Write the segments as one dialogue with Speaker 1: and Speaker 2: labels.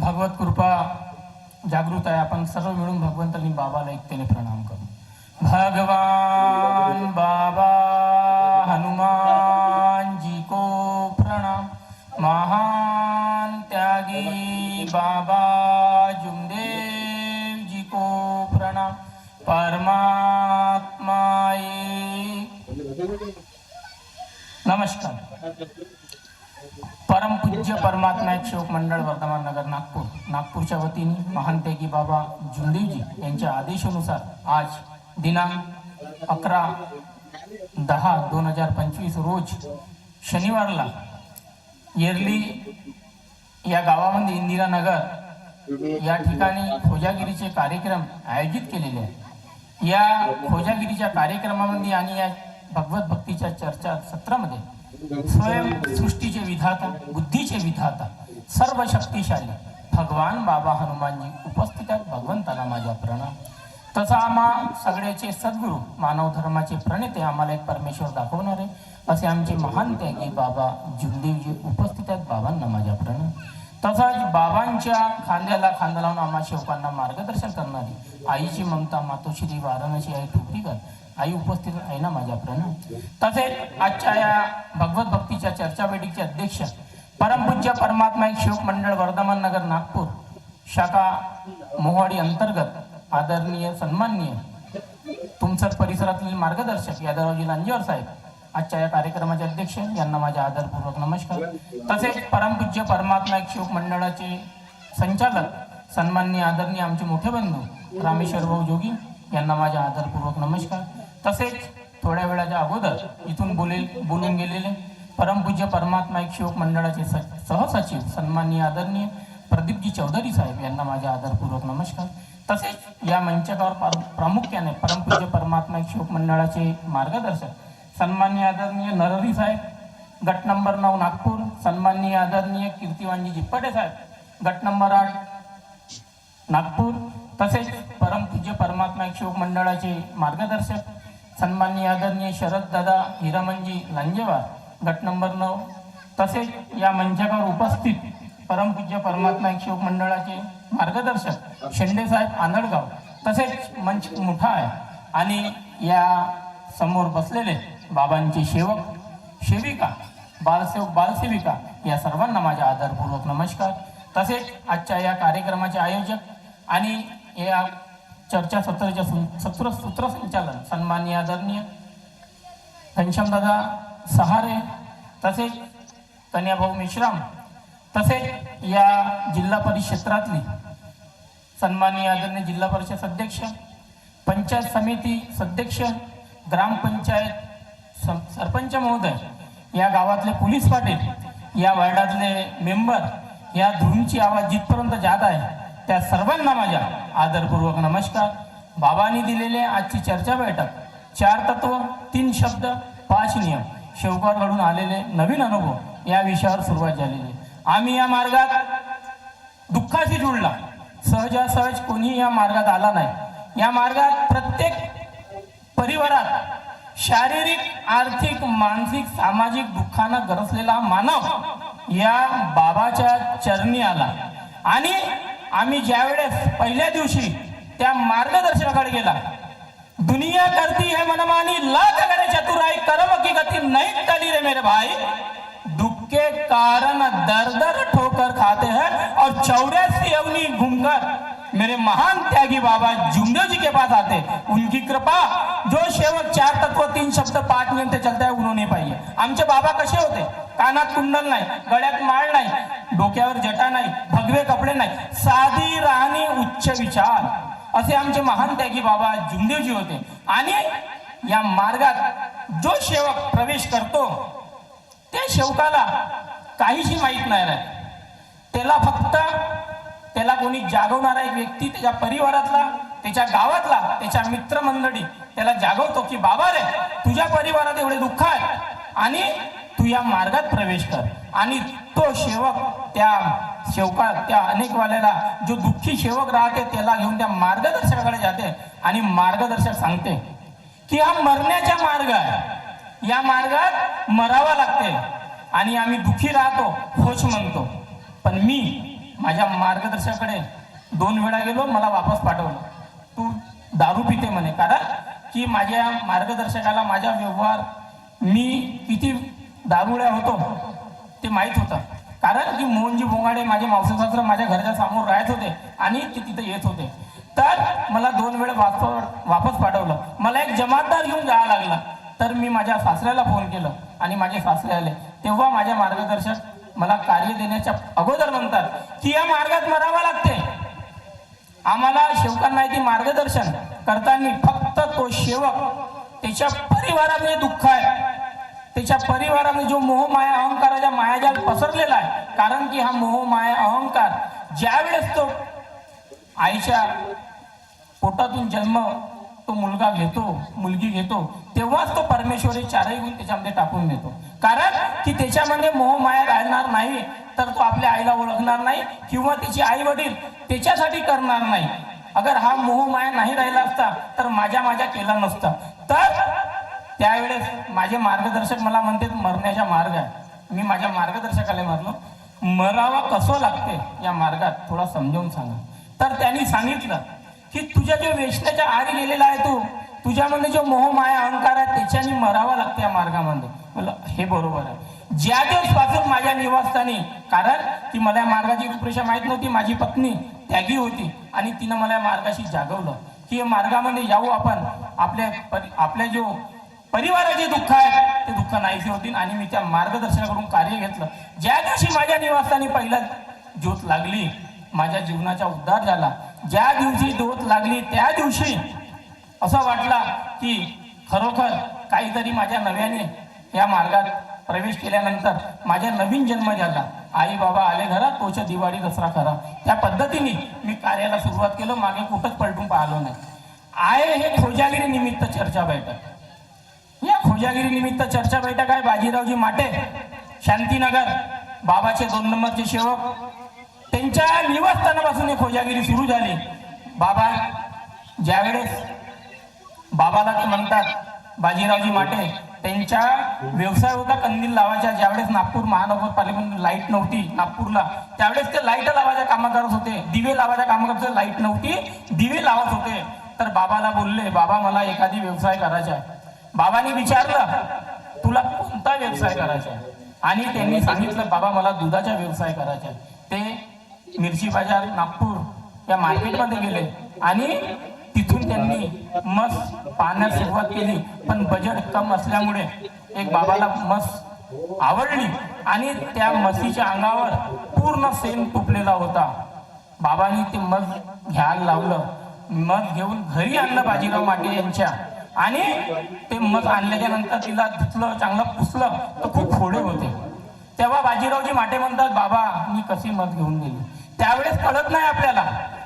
Speaker 1: भगवत कृपा जागृत आहे. आपण सर्व मिळून भगवंतांनी बाबाला एकतेने प्रणाम करू. भगवान बाबा हनुमान जी को प्रणाम. महान त्यागी बाबा जुमदेव जी को प्रणाम. परमात्माए नमस्कार. परमपूज्य परमात्मा शोक मंडळ वर्धमान नगर नागपूर. नागपूरच्या वतीने महानत्यागी बाबा जुंदेवजी यांच्या आदेशानुसार आज दिनांक अकरा दहा दोन हजार पंचवीस रोज शनिवारला येरली या गावामध्ये इंदिरानगर या ठिकाणी खोजागिरीचे कार्यक्रम आयोजित केलेले आहेत. या खोजागिरीच्या कार्यक्रमामध्ये आणि या भगवत भक्तीच्या चर्चा सत्रामध्ये स्वयं सृष्टीचे विधाता बुद्धीचे विधाता सर्व शक्तिशाली भगवान बाबा हनुमानजी उपस्थित आहेत भगवंताला माझ्या प्रणाम. तसा आम्हा सगळ्याचे सद्गुरू मानव धर्माचे प्रणेते आम्हाला एक परमेश्वर दाखवणारे असे आमचे महान त्यागी बाबा जुंदेवजी उपस्थित आहेत बाबांना माझ्या प्रणाम. तसाच बाबांच्या खांद्याला खांदा लावून आम्हा शेवकांना मार्गदर्शन करणारी आईची ममता मातोश्री वाराणसी आई टोपरीकर आई उपस्थित आहे ना माझ्या तसेच आजच्या या भगवत भक्तीच्या चर्चा अध्यक्ष परमपूज्य परमात्मा एक शिवक मंडळ वर्धमान नगर नागपूर शाखा मोहाडी अंतर्गत आदरणीय सन्माननीय तुमचं परिसरातील मार्गदर्शक यादवरावजी लांजेवर साहेब आजच्या या कार्यक्रमाचे अध्यक्ष यांना माझ्या आदरपूर्वक नमस्कार. तसेच परमपूज्य परमात्मा एक शिवक मंडळाचे संचालक सन्माननीय आदरणीय आमचे मोठे बंधू रामेश्वर भाऊ जोगी यांना माझ्या आदरपूर्वक नमस्कार. तसेच थोड्या वेळाच्या अगोदर इथून बोलेल बोलून गेलेले परमपूज्य परमात्मा एक शिवक मंडळाचे स सहसचिव सन्माननीय आदरणीय प्रदीपजी चौधरी साहेब यांना माझा आदरपूर्वक नमस्कार. तसेच या मंचकावर पार- प्रामुख्याने परमपूज्य परमात्मा एक शिवक मंडळाचे मार्गदर्शक सन्माननीय आदरणीय नरहरी साहेब गट नंबर नऊ नागपूर सन्माननीय आदरणीय कीर्तिवानजी जिप्पटे साहेब गट नंबर आठ नागपूर तसेच परमपूज्य परमात्मा एक शिवक मंडळाचे मार्गदर्शक सन्माननीय आदरणीय शरद दादा हिरामनजी लांजेवार गट नंबर नऊ. तसेच या मंचावर उपस्थित परमपूज्य परमात्मा एक शिवक मंडळाचे मार्गदर्शक शेंडेसाहेब आनडगाव आंधळगाव तसेच मंच मोठा आहे आणि या समोर बसलेले बाबांचे सेवक सेविका बालसेवक बालसेविका या सर्वांना माझ्या आदरपूर्वक नमस्कार. तसेच आजच्या या कार्यक्रमाचे आयोजक आणि या चर्चा सत्राच्या सु- सत्र सूत्रसंचालन सन्मान्य आदरणीय घनश्यामदादा सहारे तसेच कन्याभाऊ मेश्राम तसेच या जिल्हा परिषद क्षेत्रातली सन्माननीय आदरणीय जिल्हा परिषद अध्यक्ष पंचायत समिती सदस्य ग्रामपंचायत सरपंच महोदय या गावातले पोलीस पाटील या वार्डातले मेंबर या धुनची आवाज जिथपर्यंत जात आहे त्या सर्वांना माझ्या आदरपूर्वक नमस्कार. बाबांनी दिलेले आजची चर्चा बैठक चार तत्व तीन शब्द पाच नियम शेवकार घडून आलेले नवीन अनुभव या विषयावर सुरुवात झालेली आहे. आम्ही या मार्गात दुःखाशी जुळला. सहजासहज कोणी या मार्गात आला नाही. या मार्गात प्रत्येक परिवारात शारीरिक आर्थिक मानसिक सामाजिक दुःखानं गरजलेला मानव या बाबाच्या चरणी आला. आणि आम्ही ज्यावेळेस पहिल्या दिवशी त्या मार्गदर्शनाकडे गेला दुनिया करती है मनमानी लाख करे चतुराई करम की गति नहीं टली रे मेरे भाई। दुख के कारण दर दर ठोकर खाते हैं और चौरासी अवनी घूमकर मेरे महान त्यागी बाबा जुमदेव जी के पास आते उनकी कृपा जो सेवक चार तत्व तीन शब्द पाठ नियंत्र चलता है उन्होंने पाहिजे आमचे बाबा कसे होते? कानात कुंडल नाही गळ्यात माळ नाही डोक्यावर जटा नाही भगवे कपडे नाही साधी राहणी उच्च विचार. असे आमचे महान त्यागी बाबा जुमदेवजी होते. आणि या मार्गात जो सेवक प्रवेश करतो त्या सेवकाला काहीशी माहीत नाही राहत. त्याला फक्त त्याला कोणी जागवणारा एक व्यक्ती त्याच्या परिवारातला त्याच्या गावातला त्याच्या मित्रमंडळी त्याला जागवतो की बाबा रे तुझ्या परिवारात एवढे दुःख आहे आणि तू या मार्गात प्रवेश कर. आणि तो सेवक त्या शेवका त्या अनेक वाल्याला जो दुःखी सेवक राहते त्याला घेऊन त्या मार्गदर्शकाकडे जाते आणि मार्गदर्शक सांगते की हा मरण्याचा मार्ग आहे. या मार्गात मरावा लागते आणि आम्ही दुःखी राहतो होश म्हणतो. पण मी माझ्या मार्गदर्शकाकडे दोन वेळा गेलो मला वापस पाठवलं. तू दारू पिते म्हणे. कारण की माझ्या मार्गदर्शकाला माझा व्यवहार मी किती दारुळ्या होतो ते माहीत होतं. कारण की मोहनजी बोंगाडे माझे मावसासासरे माझ्या घराच्या समोर राहत होते आणि ते तिथे येत होते. तर मला दोन वेळ वापस वापस पाठवलं. मला एक जमातदार घेऊन जावं लागला. तर मी माझ्या सासऱ्याला फोन केलं आणि माझे सासरे आले. तेव्हा माझ्या मार्गदर्शक मला कार्य देण्याच्या अगोदर म्हणतात की या मार्गात मरावा लागते. आम्हाला शेवकांना आहे ती मार्गदर्शन करताना फक्त तो सेवक त्याच्या परिवारामध्ये दुःख आहे. त्याच्या परिवारामध्ये जो मोह माया अहंकाराच्या मायाजाल पसरलेला आहे. कारण की हा मोह माया अहंकार ज्यावेळेस तो आईच्या पोटातून जन्म तो मुलगा घेतो मुलगी घेतो तेव्हाच तो परमेश्वरी चारही गुण त्याच्यामध्ये टाकून देतो. कारण की त्याच्यामध्ये मोह माया राहणार नाही तर तो आपल्या आईला ओळखणार नाही किंवा तिची आई वडील त्याच्यासाठी करणार नाही. अगर हा मोह माया नाही राहिला असता तर माझ्या माझ्या केला नसता. तर त्यावेळेस माझे मार्गदर्शक मला म्हणते मरण्याचा मार्ग आहे. मी माझ्या मार्गदर्शकाला म्हटलो मरावा कसं लागते या मार्गात? थोडा समजावून सांगा. तर त्यांनी सांगितलं की तुझ्या जो वेशण्याच्या आरी गेलेला आहे तू तुझ्यामध्ये जो मोह माया अहंकार आहे त्याच्याने मरावा लागते या मार्गामध्ये. म्हणलं हे बरोबर आहे. ज्या दिवसपासून माझ्या निवासस्थानी कारण ती मला या मार्गाची रूपरेषा माहीत नव्हती माझी पत्नी त्यागी होती आणि तिनं मला या मार्गाशी जागवलं. की या मार्गामध्ये जाऊ आपण आपल्या परि- आपल्या जो परिवाराचे दुःख आहे ते दुःख नाहीसे होतील आणि मी त्या मार्गदर्शनाकडून कार्य घेतलं. ज्या दिवशी माझ्या निवासस्थानी पहिला ज्योत लागली माझ्या जीवनाचा उद्धार झाला. ज्या दिवशी ज्योत लागली त्या दिवशी असं वाटला की खरोखर काहीतरी माझ्या नव्याने या मार्गात प्रवेश केल्यानंतर माझ्या नवीन जन्म झाला. आई बाबा आले घरात तोच्या दिवाळी दसरा करा. त्या पद्धतीने मी कार्याला सुरुवात केलं मागे कुठंच पलटून पाहिलो नाही. आहे हे खोजागिरी निमित्त चर्चा बैठक. या खोजागिरी निमित्त चर्चा बैठक आहे बाजीरावजी माटे शांतीनगर बाबाचे दोन नंबरचे सेवक त्यांच्या निवासस्थानापासून ही खोजागिरी सुरू झाली. बाबा ज्यावेळेस बाबाला ते म्हणतात बाजीरावजी माटे त्यांच्या व्यवसाय होता कंदील लावायचा ज्यावेळेस नागपूर महानगरपालिकेमध्ये लाइट नव्हती नागपूरला त्यावेळेस ते लाइट लावायच्या कामं करत होते दिवे लावायच्या काम करत लाइट नव्हती दिवे लावत होते. तर बाबाला बोलले बाबा मला एखादी व्यवसाय करायचा आहे. बाबांनी विचारलं तुला कोणता व्यवसाय करायचा आहे? आणि त्यांनी सांगितलं बाबा मला दुधाचा व्यवसाय करायचा आहे. ते मिरची बाजार नागपूर या मार्केटमध्ये गेले आणि तिथून त्यांनी मस पाहण्यास सुरुवात केली. पण बजेट कम असल्यामुळे एक बाबाला मस आवडली आणि त्या मसीच्या अंगावर पूर्ण सेम तुटलेला होता. बाबांनी ते मध घ्यायला लावलं. मध घेऊन घरी आणलं बाजीराव माटे यांच्या. आणि ते मध आणल्याच्या नंतर तिला धुतलं चांगलं पुसलं तर खूप फोडे होते. तेव्हा बाजीरावजी माटे म्हणतात बाबा मी कशी मध घेऊन गेली? त्यावेळेस कळत नाही आपल्याला.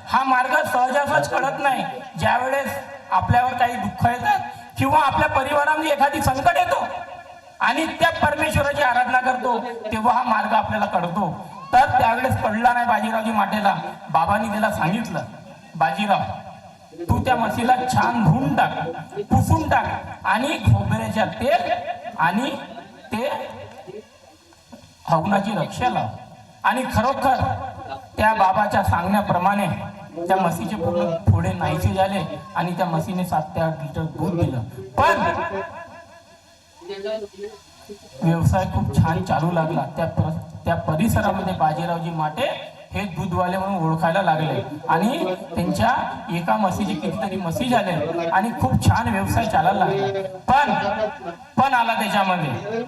Speaker 1: हा मार्ग सहजासहज कळत नाही. ज्यावेळेस आपल्यावर काही दुःख येतात किंवा आपल्या परिवारामध्ये एखादी संकट येतो आणि त्या परमेश्वराची आराधना करतो तेव्हा हा मार्ग आपल्याला कळतो. तर त्यावेळेस कळला नाही बाजीरावजी माटेला. बाबांनी त्याला सांगितलं बाजीराव तू त्या म्हशीला छान धुवून टाक पुसून टाक आणि खोबऱ्याच्या तेल आणि ते हवनाची रक्षा लाव आणि खरोखर त्या बाबाच्या सांगण्याप्रमाणे त्या म्हशीचे पूर्ण थोडे नाहीसे झाले आणि त्या म्हशीने सात ते आठ लिटर दूध दिलं. पण व्यवसाय खूप छान चालू लागला. त्या त्या परिसरामध्ये बाजीरावजी माटे हे दूधवाले म्हणून ओळखायला लागले. आणि त्यांच्या एका म्हशीचे कितीतरी म्हशी झाले आणि खूप छान व्यवसाय चालायला लागला. पण पण आला त्याच्यामध्ये.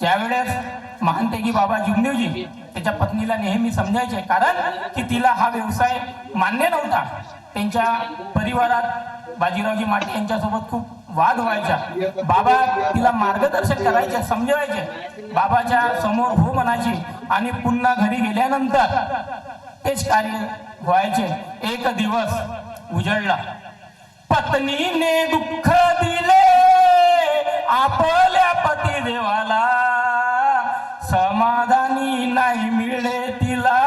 Speaker 1: त्यावेळेस महानतेगी बाबा जुमदेवजी त्याच्या पत्नीला नेहमी समजायचे कारण की तिला हा व्यवसाय मान्य नव्हता. त्यांच्या परिवारात बाजीरावजी माटे यांच्यासोबत खूप वाद व्हायचा. बाबा तिला मार्गदर्शन करायचे समजवायचे बाबाच्या समोर हो म्हणायची आणि पुन्हा घरी गेल्यानंतर तेच कार्य व्हायचे. एक दिवस उजळला. पत्नीने दुःख दिले. आपल्या पती देवाला समाधानी नाही मिळे तिला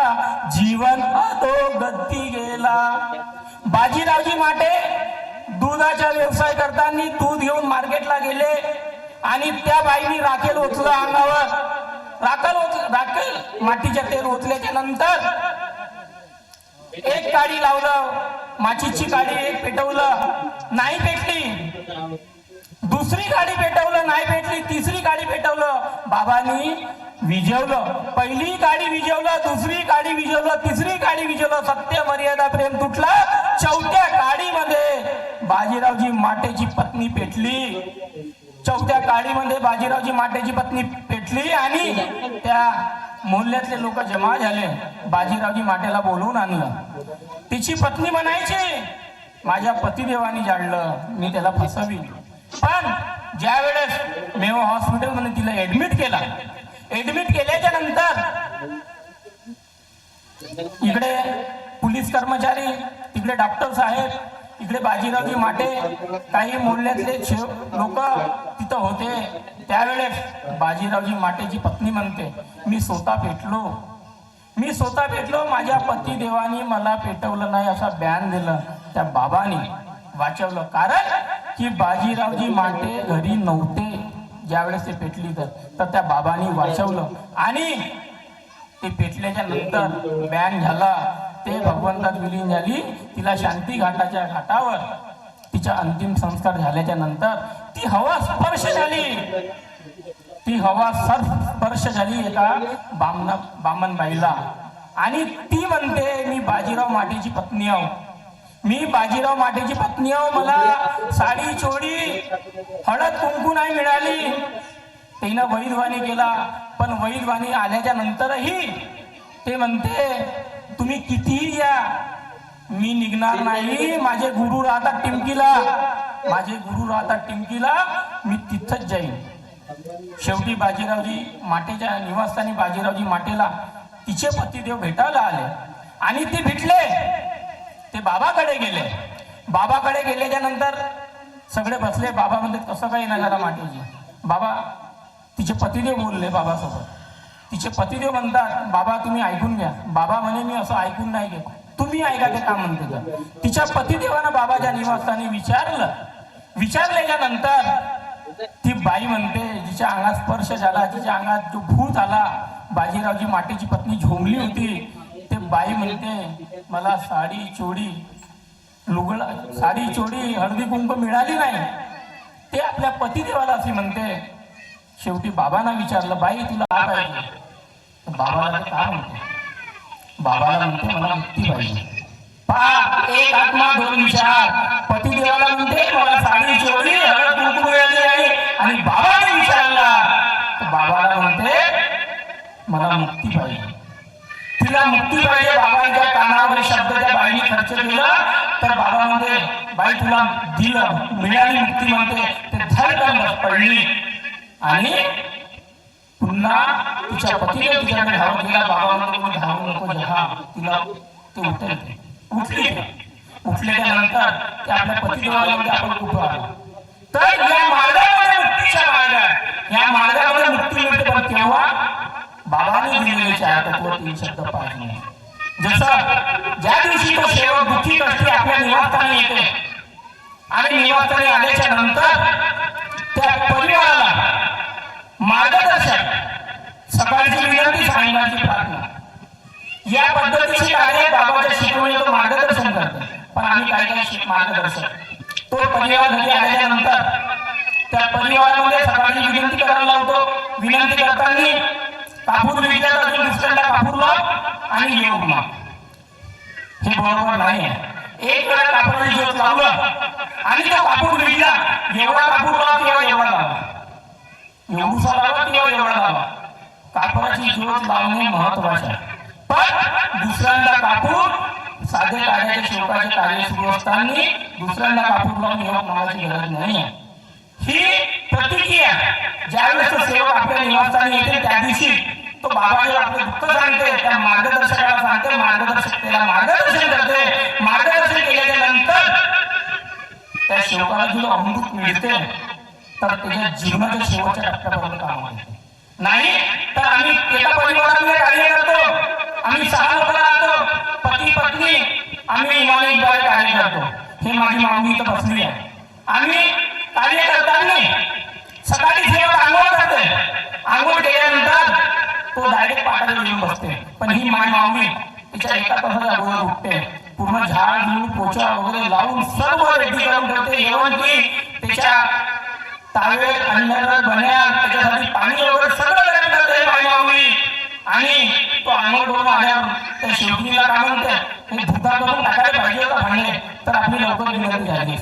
Speaker 1: जीवन अधोगती गेला. बाजीरावजी माटे दुधाचा व्यवसाय करताना दूध घेऊन मार्केटला गेले. आणि त्या बाईनी राखेल ओतलं अंगावर. राखेल ओत राखेल मातीच्या तेल ओतल्याच्या नंतर एक काडी लावलं माचीची काडी एक पेटवलं. नाही पेटली. दुसरी गाडी पेटवलं नाही भेटली तिसरी गाडी पेटवलं बाबांनी विजवलं. पहिली गाडी विजवलं दुसरी गाडी विजवलं तिसरी गाडी विजवलं. सत्य मर्यादा प्रेम तुटला. चौथ्या गाडीमध्ये बाजीरावजी माटेची पत्नी पेटली. चौथ्या गाडीमध्ये बाजीरावजी माटेची पत्नी पेटली आणि त्या मोहल्ल्यातले लोक जमा झाले. बाजीरावजी माटेला बोलवून आणलं. तिची पत्नी म्हणायची माझ्या पतिदेवानी जाळलं मी त्याला फसवी पण ज्या वेळेस मेवा हॉस्पिटलमध्ये तिला ऍडमिट केला ऍडमिट केल्याच्यानंतर इकडे पोलीस कर्मचारी तिकडे डॉक्टर साहेब इकडे बाजीरावजी माटे काही मोहल्ल्यातले लोक तिथं होते. त्यावेळेस बाजीरावजी माटेची पत्नी म्हणते मी स्वतः पेटलो मी स्वतः पेटलो माझ्या पती देवानी मला पेटवलं नाही असा बॅन दिलं त्या बाबानी. वाचवलं. कारण की बाजीरावजी माटे घरी नव्हते. ज्यावेळेस ते पेटली तर तर त्या बाबांनी वाचवलं. आणि ते पेटल्याच्या नंतर बॅन झाला. ते भगवंतात विलीन झाली. तिला शांती घाटाच्या घाटावर तिच्या अंतिम संस्कार झाल्याच्यानंतर ती हवा स्पर्श झाली. ती हवा सर स्पर्श झाली एका बामना बामनबाईला. आणि ती म्हणते मी बाजीराव माटेची पत्नी आहो. मी बाजीराव माटेची पत्नी आहो मला साडी चोडी हळद कुंकू नाही मिळाली. तिनं वैधवाणी केला पण वैधवाणी आल्याच्या नंतरही ते म्हणते तुम्ही कितीही या मी निघणार नाही. माझे गुरु राहतात टिमकीला. माझे गुरु राहतात टिमकीला. मी तिथंच जाईन. शेवटी बाजीरावजी माटेच्या निवासस्थानी बाजीरावजी माटेला तिचे पतिदेव भेटायला आले. आणि ते भेटले. ते बाबाकडे गेले. बाबाकडे गेल्याच्यानंतर सगळे बसले. बाबा म्हणते कसं काही नाही झाला माटेजी बाबा तिचे पतिदेव बोलले बाबासोबत. तिचे पतिदेव म्हणतात बाबा तुम्ही ऐकून घ्या. बाबा म्हणे मी असं ऐकून नाही घेत. तुम्ही ऐका ते का म्हणते तर तिच्या पतिदेवानं बाबाच्या निवासस्थानी विचारलं. विचारल्याच्या नंतर ती बाई म्हणते जिच्या अंगात स्पर्श झाला जिच्या अंगात जो भूत आला बाजीरावजी माटेची पत्नी झोंबली होती बाई म्हणते मला साडी चोडी लुगड साडी चोडी हळदी कुंक मिळाली नाही. ते आपल्या पतिदेवाला असे म्हणते शेवटी बाबांना विचारलं बाई तुला का पाहिजे? बाबाला काय म्हणते? बाबाला म्हणते मला मुक्ती पाहिजे. पा एक आत्मा दोन विचार. पतिदेवाला म्हणते मला साडी चोरी हळद कुंकू मिळाली नाही. आणि बाबाने विचारला बाबाला म्हणते मला मुक्ती पाहिजे. तिला मुक्ती पाहिजे बाबांच्या कानावर शब्दाच्या बाईने खर्च केला तर बाबा म्हणते बाई तुला दिलं मिळाली मुक्ती म्हणते ते धडकन पडली? आणि पुन्हा तिच्या पतीने तिच्याकडे धावत गेला. बाबा म्हणतो धावू नको जहा तिला ते उतरते उठली उठल्याच्या नंतर ते आपल्या पतीदेवाला म्हणजे आपण कुठं आलो तर या मार्गामध्ये मुक्तीच्या मार्गात या मार्गामध्ये मुक्ती मिळते पण तेव्हा बाबाने दिलेले चार तत्व तीन शब्द पाहिजे जसं ज्या दिवशी तो सेवक दुःखी कष्टी आपल्या निवासस्थानी येते. आणि निवासस्थानी आल्याच्यानंतर त्या परिवाराला मार्गदर्शन सकाळची विनंती सांगण्याची प्रार्थना. या पद्धतीचे कार्य बाबाच्या शिकवणीचं मार्गदर्शन करते पण आम्ही काय काय शिक मार्गदर्शन तो परिवार घरी आल्याच्यानंतर त्या परिवारामध्ये सकाळची विनंती करायला लावतो. विनंती करताना कापूर विकल्या अजून दुसऱ्याला कापूर लाव आणि योग माग हे बरोबर नाही. एक वेळा कापडाची ज्योत लावलं आणि तो कापूर विकला एवढा कापूर लावा किंवा एवढा लावा. एवढूसा लावा किंवा एवढा लावा. कापडाची ज्योत लावणे महत्वाचं आहे. पण दुसऱ्यांदा कापूर साधे कार्याचे शेवटाचे कार्य सुरू असताना दुसऱ्यांदा कापूर लावून योग मागायची गरज नाही आहे. ही प्रतिक्रिया ज्यावेळेस तो सेवक आपल्या निवासस्थानी येते त्या दिवशी तो बाबाने आपलं दुःख सांगते त्या मार्गदर्शकाला सांगते मार्गदर्शक त्याला मार्गदर्शन करते मार्गदर्शन केल्याच्यानंतर त्या शेवकाला जो अमृत मिळते तर त्याच्या जीवनाच्या शेवटच्या टप्प्यापर्यंत काम येते नाही तर आम्ही एका परिवारामध्ये कार्य करतो. आम्ही सहा लोक राहतो. पती पत्नी आम्ही इमानदार कार्य करतो. हे माझी मागणी इथं बसली आहे. आम्ही कार्य करताना सकाळी सेवा आंघोळ करते आंघोळ केल्यानंतर तो डायरेक्ट पाठाला येऊन बसते पण ही माय मागणी तिच्या एका तासाच्या अगोदर उठते. पूर्ण झाड घेऊन पोचा वगैरे लावून सर्व रेडी करून ठेवते. जेवण की तिच्या तावे अंडर बन्या त्याच्यासाठी पाणी वगैरे सगळं गरम करते माय माऊली आणि तो आंघोळ करून आल्यावर त्या शेवटीला काय म्हणते? हे धुता करून टाकायला पाहिजे होता भांडे. तर आपली लवकर विनंती झाली.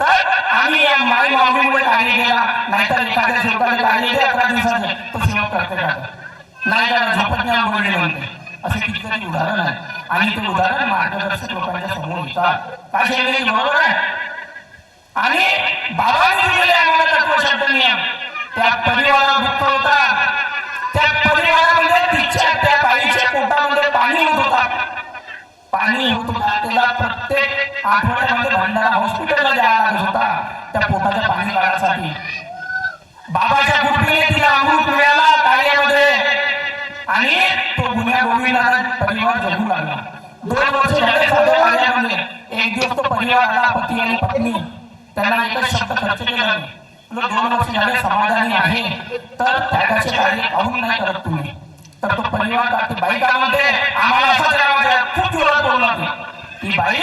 Speaker 1: तर आम्ही या माई माऊलीमुळे कार्य केला नाहीतर एखाद्या सेवकाने कार्य केले अकरा दिवसाने तो सेवक करते का नाही त्याला झोपत नाही म्हणते असे कितीतरी उदाहरण आहे. आणि ते उदाहरण मार्गदर्शक लोकांच्या समोर येतात काय शेवटी बरोबर आहे? आणि बाबांनी दिलेले आम्हाला तत्व शब्द नियम. त्या परिवाराला दुःख होता. त्या परिवारामध्ये म्हणजे तिच्या त्या बाईच्या पोटामध्ये पाणी होत होता. पाणी होत होता. त्याला प्रत्येक आठवड्यामध्ये भंडारा हॉस्पिटलला जायला लागत होता त्या पोटाच्या पाणी काढण्यासाठी बाबाच्या कुटुंबीने तिला अमृत मिळाला कार्यामध्ये. आणि तो गुन्हा गोविंदा परिवार जगू लागला. दोन वर्ष झाले साध्या कार्यामध्ये. एक दिवस तो परिवार आला पती आणि पत्नी. त्यांना एकच शब्द खर्च केला नाही दोन वर्ष झाले समाधानी आहे तर त्यागाचे कार्य काहून नाही करत तुम्ही. तर तो परिवार बाई काय म्हणते आम्हाला असंच राहायचं खूप जोरात बोलला ती ती बाई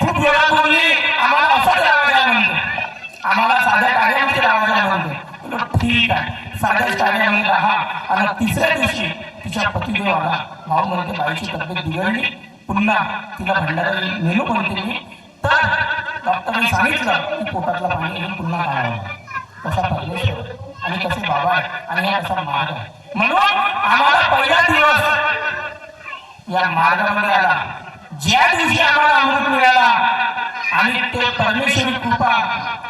Speaker 1: खूप जोरात बोलली आम्हाला असंच राहायचं आहे म्हणते. आम्हाला साध्या कार्यामध्ये राहायचं आहे म्हणते. ठीक आहे. साध्या कार्यामध्ये राहा. आणि तिसऱ्या दिवशी तिच्या पतिदेवाला भाऊ म्हणते बाईची तब्येत बिघडली. पुन्हा तिला भंडारा नेलो म्हणते मी तर डॉक्टरने सांगितलं की पोटातला पाणी येऊन पुन्हा काढावं तसा परमेश्वर आणि तसे बाबा आहे आणि हा तसा मार्ग आहे. म्हणून आम्हाला पहिला दिवस या मार्गामध्ये आला. ज्या दिवशी आम्हाला अमृत मिळाला आणि ते परमेश्वरी कृपा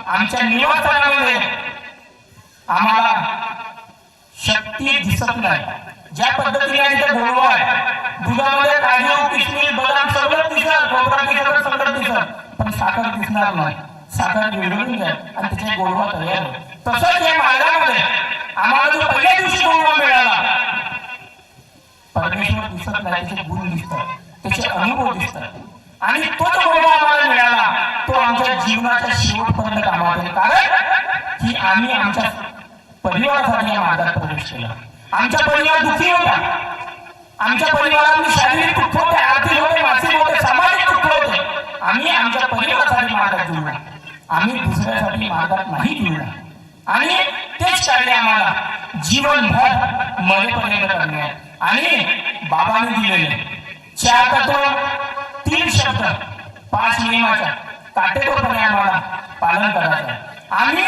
Speaker 1: आमच्या निवासस्थानामध्ये आम्हाला शक्ती दिसत नाही. ज्या पद्धतीने आणि गोडवा आहे दुधामध्ये काजू किशमिश बदाम सगळं दिसणार खोबरा दिसत सगळं दिसणार पण साखर दिसणार नाही. साखर विरळून जाईल आणि त्याचे गोडवा तयार होईल. तसंच या मार्गामध्ये आम्हाला जो पहिल्या दिवशी गोडवा मिळाला परमेश्वर दिसत नाही त्याचे गुण दिसतात त्याचे अनुभव दिसतात. आणि तो जो गोडवा आम्हाला मिळाला तो आमच्या जीवनाच्या शेवटपर्यंत कामावर कारण की आम्ही आमच्या परिवारासाठी या मार्गात प्रवेश केला. आमच्या परिवार दुखी होता आमच्या परिवारात शारीरिक दुःख होते आर्थिक होते मानसिक होते सामाजिक दुःख होते. आम्ही आमच्या परिवारासाठी मार्गात जुळला आम्ही दुसऱ्यासाठी मार्गात नाही जुळला आणि तेच कार्य आम्हाला जीवनभर मरेपर्यंत करणे आणि बाबांनी दिलेले चार तत्व तीन शब्द पाच नियमाच्या काटेकोरपणे आम्हाला पालन करायचं आहे. आम्ही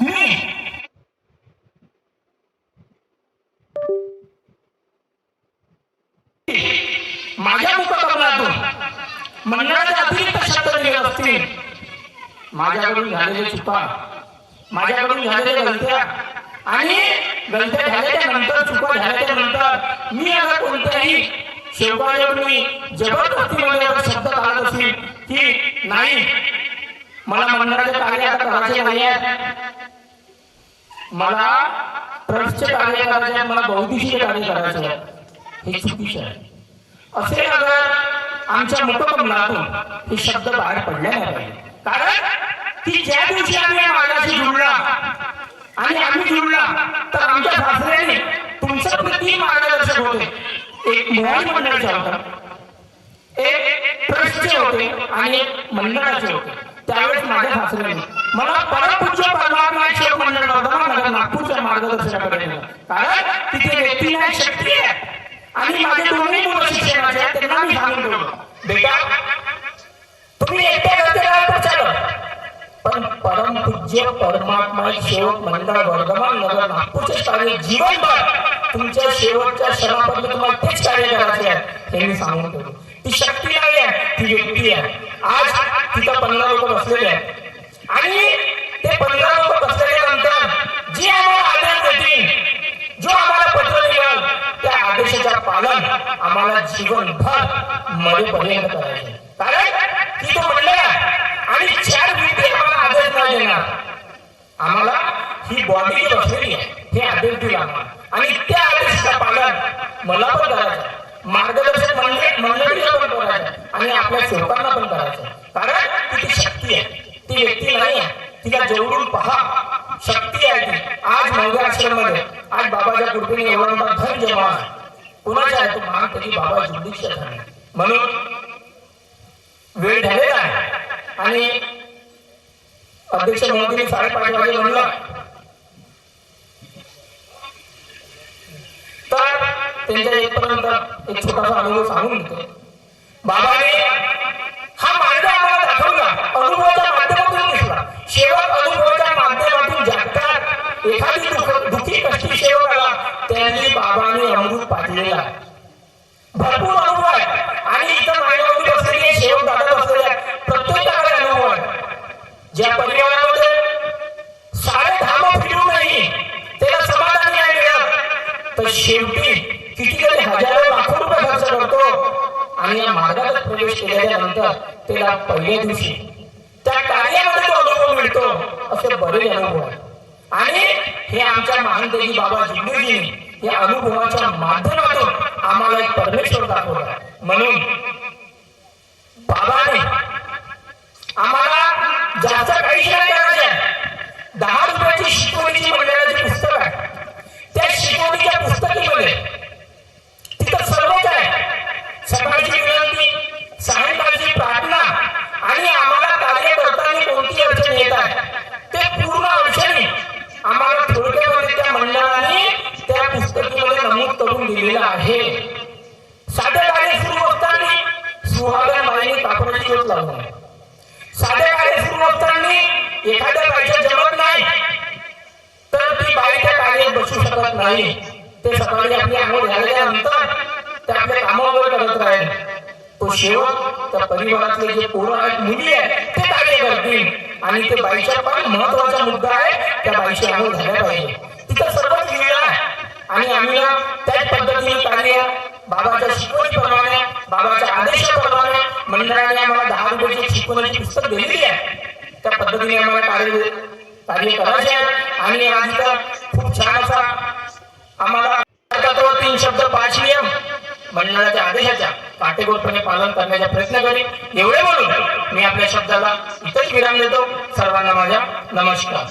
Speaker 1: मी माझ्या मुखकमलातून मंडळाच्या अतिरिक्त शब्द दिले असतील माझ्याकडून झालेले चुका माझ्याकडून झालेल्या गलत्या आणि गलत्या झाल्याच्यानंतर चुका झाल्याच्यानंतर मी आता कोणत्याही शेवकाकडून मी जबरदस्तीमध्ये अगर शब्द काढत असेल की नाही मला मंडळाचे कार्य आता करायचे नाही आहेत. मला ट्रस्टचे कार्य करायचे मला बौद्धिशीचे कार्य करायचे आहे हे चुकीचे आहे. असे अगर आमच्या मुखकमलातून हे शब्द बाहेर पडले नाही पाहिजे. कारण की ज्या दिवशी आम्ही या मार्गाशी जुळला आणि आम्ही जुळला तर आमच्या सासऱ्याने तुमचं तीन मार्गदर्शक होते. एक मोहन मंडळाचे होता. एक ट्रस्टचे होते आणि एक मंडळाचे होते. त्यावेळेस माझ्या सासऱ्याने मला परमपूज्य परमात्मा शिव मंडळ होता मला नागपूरच्या मार्गदर्शनाकडे नेलं कारण तिथे व्यक्ती नाही शक्ती आहे. आणि माझे दोन्ही मुलं शिक्षणाचे त्यांना मी सांगून ठेवलं बेटा तुम्ही एकटे करते राहा तर चालत पण जे परमात्मा सेवक मंडळ वर्धमान नगर नागपूरचे कार्य जीवनभर तुमच्या शेवटच्या क्षणापर्यंत तुम्हाला तेच कार्य करायचे आहे हे मी सांगून ठेवलं ती शक्ती नाही आहे ती व्यक्ती आहे. आज तिथं पंधरा लोक बसलेले आहेत. आणि ते पंधरा लोक बसलेल्या नंतर जे आम्हाला आदेश देतील जो आम्हाला पत्र मिळेल त्या आदेशाचं पालन आम्हाला जीवनभर मरेपर्यंत करायचं कारण की तो म्हणलं आणि चार व्यक्ती आम्हाला आदेश नाही देणार आम्हाला ही बॉडी जी बसलेली आहे हे आदेश दिला आम्हाला. आणि त्या आदेशाचं पालन मला पण करायचं आहे. मार्गदर्शक मंडळ मंडळीला पण करायचं आहे. आणि आपल्या सेवकांना पण करायचं आहे. कारण ती शक्ती आहे ती व्यक्ती नाही आहे तिला जवळून पहा शक्ती आहे ती आज महिला आश्रममध्ये आज बाबाच्या कृपेने एवढा मोठा धन जमा आहे कोणाचा आहे तो महान कधी बाबा म्हणून वेळ झालेला आहे. आणि अध्यक्ष महोदयांनी साडेपाच वाजे म्हणला तर त्यांच्या येतपर्यंत एक छोटासा अनुभव सांगून देतो. बाबाने हा मार्ग आम्हाला दाखवला. अनुभवाच्या माध्यमातून दिसला शेवट अनुभवाच्या माध्यमातून जगतात. एखादी दुःख- दुःखी कष्टी सेवकाला त्यांनी बाबाने अमृत पाठलेला आहे अनुभव आहे आणि इथं माझ्यावरती बसलेले सेवक दादा बसलेले आहेत प्रत्येकाकडे अनुभव आहे ज्या परिवारामध्ये साडे धाम फिरूनही त्याला समाधान नाही मिळत तर शेवटी कितीतरी हजारो लाखो रुपये खर्च करतो. आणि या मार्गात प्रवेश केल्याच्यानंतर त्याला पहिल्या दिवशी त्या कार्यामध्ये तो अनुभव मिळतो. असे बरेच अनुभव आहेत. आणि हे आमच्या महानदेवी बाबा जिंदूजीने या अनुभवाच्या माध्यमातून आम्हाला एक परमेश्वर दाखवला. म्हणून बाबाने आम्हाला जास्त काहीच नाही करायचं आहे दहा रुपयाची शिकवणीची मंडळाची पुस्तक आहे त्या शिकवणीच्या पुस्तकीमध्ये तिथं सर्वच आहे सकाळची विनंती सायंकाळची प्रार्थना आणि आम्हाला कार्य करताना कोणती अडचण येत आहे ते पूर्ण अडचणी आम्हाला थोडक्यामध्ये त्या मंडळाने त्या पुस्तकीमध्ये नमूद करून दिलेलं आहे. साधे कार्य सुरू असताना सुहागण बाईने कापडाची शोध लावला. साधे कार्य सुरू असताना एखाद्या बाईच्या जमत नाही. तर ती बाई त्या कार्यात बसू शकत नाही. ते सकाळी आपली आंघोळ झाल्यानंतर ते आपल्या कामावर करत राहील. तो शेवट त्या परिवारातले जे पोरं आहेत मुली आहेत ते कार्य करतील. आणि ते बाईच्या पण महत्त्वाचा मुद्दा आहे त्या बाईची आंघोळ झाल्या पाहिजे. तिथं सर्वच लिहिलं आहे. आणि आम्ही त्याच पद्धतीने कार्य बाबाच्या शिकवणीप्रमाणे बाबाच्या आदेशाप्रमाणे मंडळाने आम्हाला दहा रुपयाची शिकवण्याची पुस्तक दिलेली आहे. त्या पद्धतीने आम्हाला कार्य कार्य करायचे आहे. आणि आज इथं खूप छान असा आम्हाला तीन शब्द पाच नियम मंडळाच्या आदेशाच्या काटेकोरपणे पालन करण्याचा प्रयत्न करेन एवढे बोलून मी आपल्या शब्दाला इथेच विराम देतो. सर्वांना माझा नमस्कार.